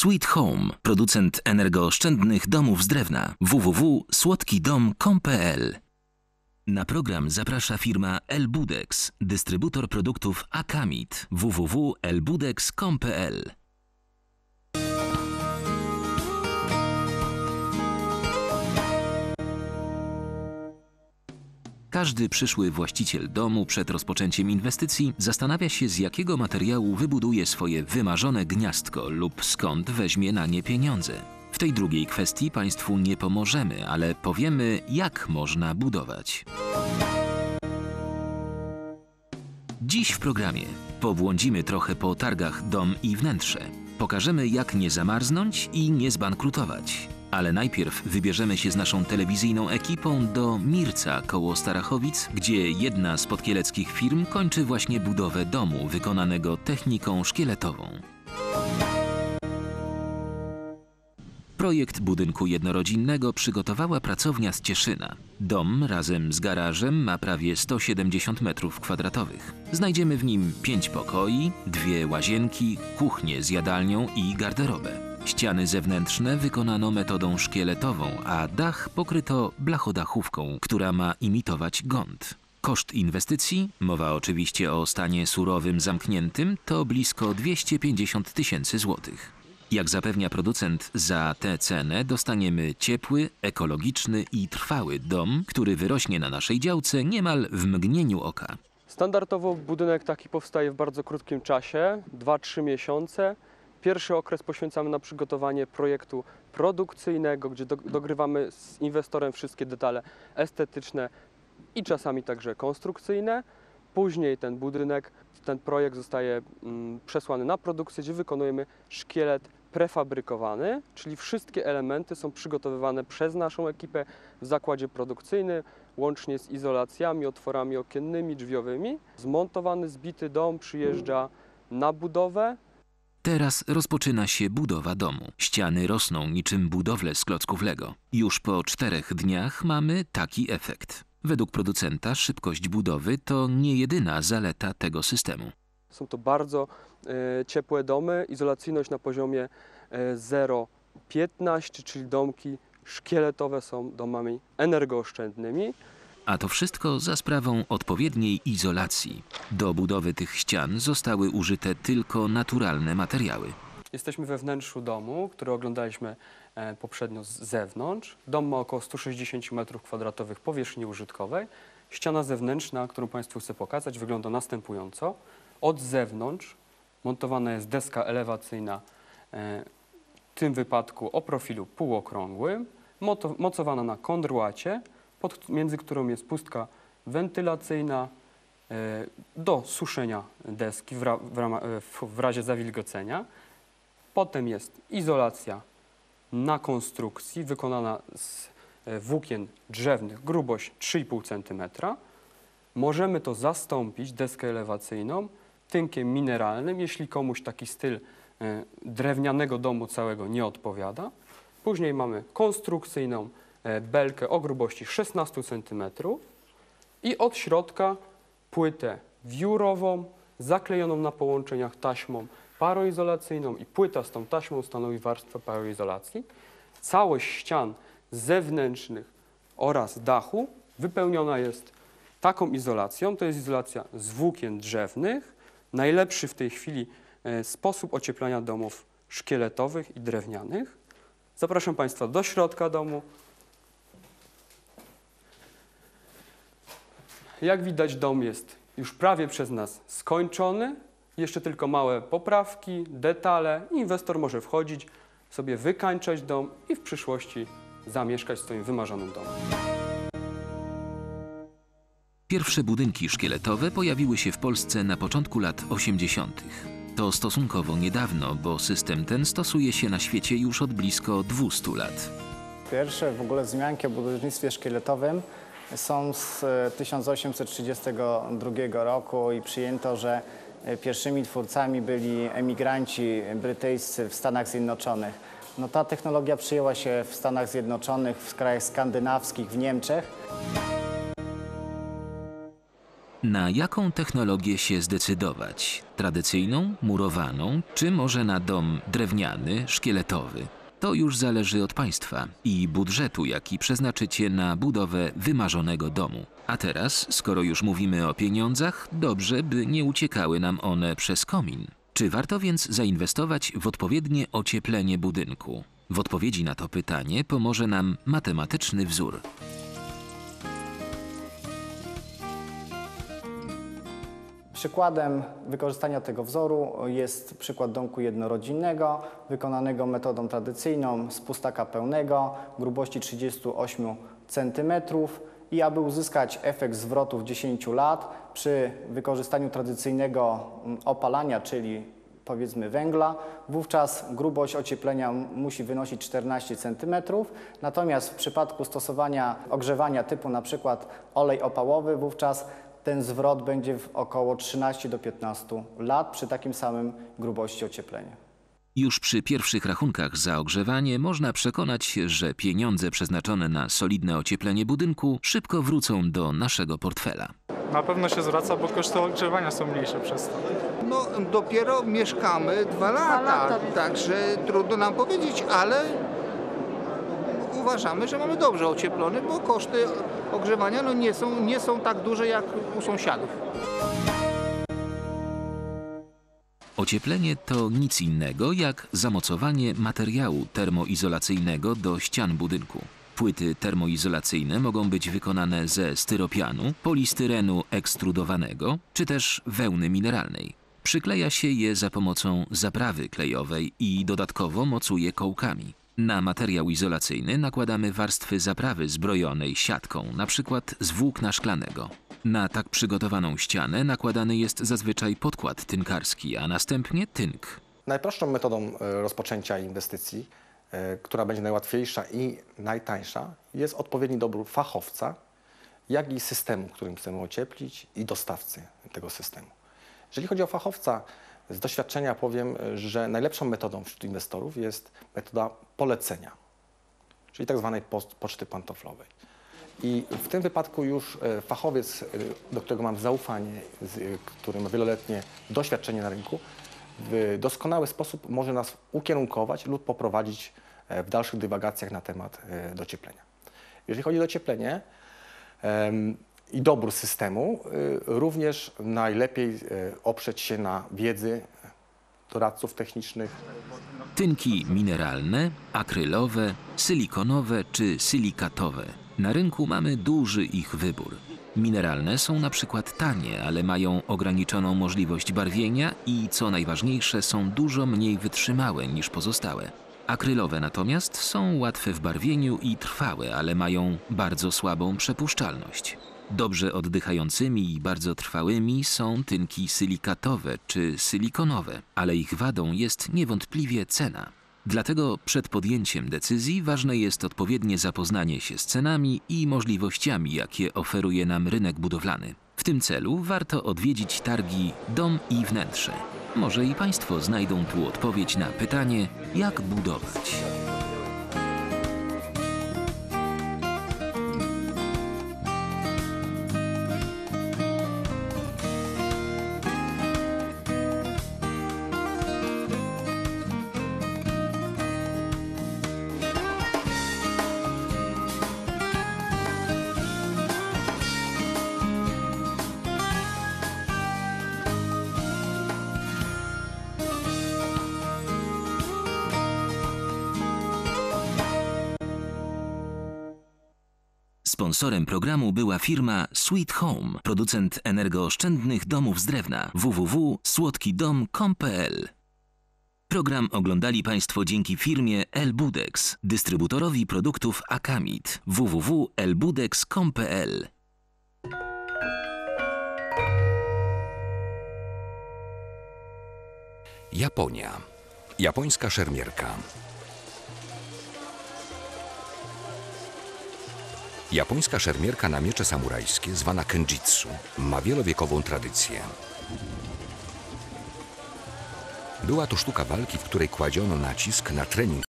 Sweet Home, producent energooszczędnych domów z drewna. www.słodkidom.pl Na program zaprasza firma Elbudex, dystrybutor produktów Akamit. www.elbudex.pl Każdy przyszły właściciel domu przed rozpoczęciem inwestycji zastanawia się, z jakiego materiału wybuduje swoje wymarzone gniazdko lub skąd weźmie na nie pieniądze. W tej drugiej kwestii Państwu nie pomożemy, ale powiemy, jak można budować. Dziś w programie pobłądzimy trochę po targach dom i wnętrze. Pokażemy, jak nie zamarznąć i nie zbankrutować. Ale najpierw wybierzemy się z naszą telewizyjną ekipą do Mirca koło Starachowic, gdzie jedna z podkieleckich firm kończy właśnie budowę domu wykonanego techniką szkieletową. Projekt budynku jednorodzinnego przygotowała pracownia z Cieszyna. Dom razem z garażem ma prawie 170 m2. Znajdziemy w nim pięć pokoi, dwie łazienki, kuchnię z jadalnią i garderobę. Ściany zewnętrzne wykonano metodą szkieletową, a dach pokryto blachodachówką, która ma imitować gąd. Koszt inwestycji, mowa oczywiście o stanie surowym zamkniętym, to blisko 250 tysięcy złotych. Jak zapewnia producent, za tę cenę dostaniemy ciepły, ekologiczny i trwały dom, który wyrośnie na naszej działce niemal w mgnieniu oka. Standardowo budynek taki powstaje w bardzo krótkim czasie 2-3 miesiące. Pierwszy okres poświęcamy na przygotowanie projektu produkcyjnego, gdzie do, dogrywamy z inwestorem wszystkie detale estetyczne i czasami także konstrukcyjne. Później ten budynek, ten projekt zostaje mm, przesłany na produkcję, gdzie wykonujemy szkielet prefabrykowany, czyli wszystkie elementy są przygotowywane przez naszą ekipę w zakładzie produkcyjnym, łącznie z izolacjami, otworami okiennymi, drzwiowymi. Zmontowany, zbity dom przyjeżdża na budowę, Teraz rozpoczyna się budowa domu. Ściany rosną niczym budowle z klocków Lego. Już po czterech dniach mamy taki efekt. Według producenta szybkość budowy to nie jedyna zaleta tego systemu. Są to bardzo e, ciepłe domy, izolacyjność na poziomie e, 0,15, czyli domki szkieletowe są domami energooszczędnymi. A to wszystko za sprawą odpowiedniej izolacji. Do budowy tych ścian zostały użyte tylko naturalne materiały. Jesteśmy we wnętrzu domu, który oglądaliśmy e, poprzednio z zewnątrz. Dom ma około 160 m2 powierzchni użytkowej. Ściana zewnętrzna, którą Państwu chcę pokazać, wygląda następująco. Od zewnątrz montowana jest deska elewacyjna, e, w tym wypadku o profilu półokrągłym, mocowana na kondruacie, pod, między którą jest pustka wentylacyjna e, do suszenia deski w, ra, w, e, w, w razie zawilgocenia. Potem jest izolacja na konstrukcji wykonana z e, włókien drzewnych, grubość 3,5 cm. Możemy to zastąpić, deskę elewacyjną, tynkiem mineralnym, jeśli komuś taki styl e, drewnianego domu całego nie odpowiada. Później mamy konstrukcyjną belkę o grubości 16 cm i od środka płytę wiórową, zaklejoną na połączeniach taśmą paroizolacyjną i płyta z tą taśmą stanowi warstwę paroizolacji. Całość ścian zewnętrznych oraz dachu wypełniona jest taką izolacją. To jest izolacja z włókien drzewnych. Najlepszy w tej chwili e, sposób ocieplania domów szkieletowych i drewnianych. Zapraszam Państwa do środka domu. Jak widać, dom jest już prawie przez nas skończony. Jeszcze tylko małe poprawki, detale. Inwestor może wchodzić, sobie wykańczać dom i w przyszłości zamieszkać w swoim wymarzonym domu. Pierwsze budynki szkieletowe pojawiły się w Polsce na początku lat 80. To stosunkowo niedawno, bo system ten stosuje się na świecie już od blisko 200 lat. Pierwsze w ogóle wzmianki o budownictwie szkieletowym są z e, 1832 roku i przyjęto, że e, pierwszymi twórcami byli emigranci brytyjscy w Stanach Zjednoczonych. No, ta technologia przyjęła się w Stanach Zjednoczonych, w krajach skandynawskich, w Niemczech. Na jaką technologię się zdecydować? Tradycyjną, murowaną, czy może na dom drewniany, szkieletowy? To już zależy od Państwa i budżetu, jaki przeznaczycie na budowę wymarzonego domu. A teraz, skoro już mówimy o pieniądzach, dobrze, by nie uciekały nam one przez komin. Czy warto więc zainwestować w odpowiednie ocieplenie budynku? W odpowiedzi na to pytanie pomoże nam matematyczny wzór. Przykładem wykorzystania tego wzoru jest przykład domku jednorodzinnego, wykonanego metodą tradycyjną z pustaka pełnego, grubości 38 cm i aby uzyskać efekt zwrotu w 10 lat przy wykorzystaniu tradycyjnego mm, opalania, czyli powiedzmy węgla, wówczas grubość ocieplenia musi wynosić 14 cm, natomiast w przypadku stosowania ogrzewania typu na przykład olej opałowy, wówczas ten zwrot będzie w około 13 do 15 lat przy takim samym grubości ocieplenia. Już przy pierwszych rachunkach za ogrzewanie można przekonać się, że pieniądze przeznaczone na solidne ocieplenie budynku szybko wrócą do naszego portfela. Na pewno się zwraca, bo koszty ogrzewania są mniejsze przez to. No dopiero mieszkamy dwa lata, także trudno nam powiedzieć, ale uważamy, że mamy dobrze ocieplony, bo koszty ogrzewania no, nie, są, nie są tak duże jak u sąsiadów. Ocieplenie to nic innego jak zamocowanie materiału termoizolacyjnego do ścian budynku. Płyty termoizolacyjne mogą być wykonane ze styropianu, polistyrenu ekstrudowanego czy też wełny mineralnej. Przykleja się je za pomocą zaprawy klejowej i dodatkowo mocuje kołkami. Na materiał izolacyjny nakładamy warstwy zaprawy zbrojonej siatką, np. z włókna szklanego. Na tak przygotowaną ścianę nakładany jest zazwyczaj podkład tynkarski, a następnie tynk. Najprostszą metodą e, rozpoczęcia inwestycji, e, która będzie najłatwiejsza i najtańsza, jest odpowiedni dobór fachowca, jak i systemu, którym chcemy ocieplić i dostawcy tego systemu. Jeżeli chodzi o fachowca, z doświadczenia powiem, że najlepszą metodą wśród inwestorów jest metoda polecenia, czyli tak zwanej poczty pantoflowej. I w tym wypadku już e, fachowiec, e, do którego mam zaufanie, e, który ma wieloletnie doświadczenie na rynku, w doskonały sposób może nas ukierunkować lub poprowadzić w dalszych dywagacjach na temat docieplenia. Jeżeli chodzi o docieplenie i dobór systemu, y, również najlepiej e, oprzeć się na wiedzy doradców technicznych, Tynki mineralne, akrylowe, silikonowe czy silikatowe. Na rynku mamy duży ich wybór. Mineralne są na przykład tanie, ale mają ograniczoną możliwość barwienia i co najważniejsze są dużo mniej wytrzymałe niż pozostałe. Akrylowe natomiast są łatwe w barwieniu i trwałe, ale mają bardzo słabą przepuszczalność. Dobrze oddychającymi i bardzo trwałymi są tynki silikatowe czy silikonowe, ale ich wadą jest niewątpliwie cena. Dlatego przed podjęciem decyzji ważne jest odpowiednie zapoznanie się z cenami i możliwościami, jakie oferuje nam rynek budowlany. W tym celu warto odwiedzić targi Dom i Wnętrze. Może i Państwo znajdą tu odpowiedź na pytanie, jak budować. Sponsorem programu była firma Sweet Home, producent energooszczędnych domów z drewna www.słodkidom.com.pl. Program oglądali Państwo dzięki firmie Elbudex, dystrybutorowi produktów Akamit www.elbudex.com.pl. Japonia. Japońska szermierka. Japońska szermierka na miecze samurajskie, zwana kenjitsu, ma wielowiekową tradycję. Była to sztuka walki, w której kładziono nacisk na trening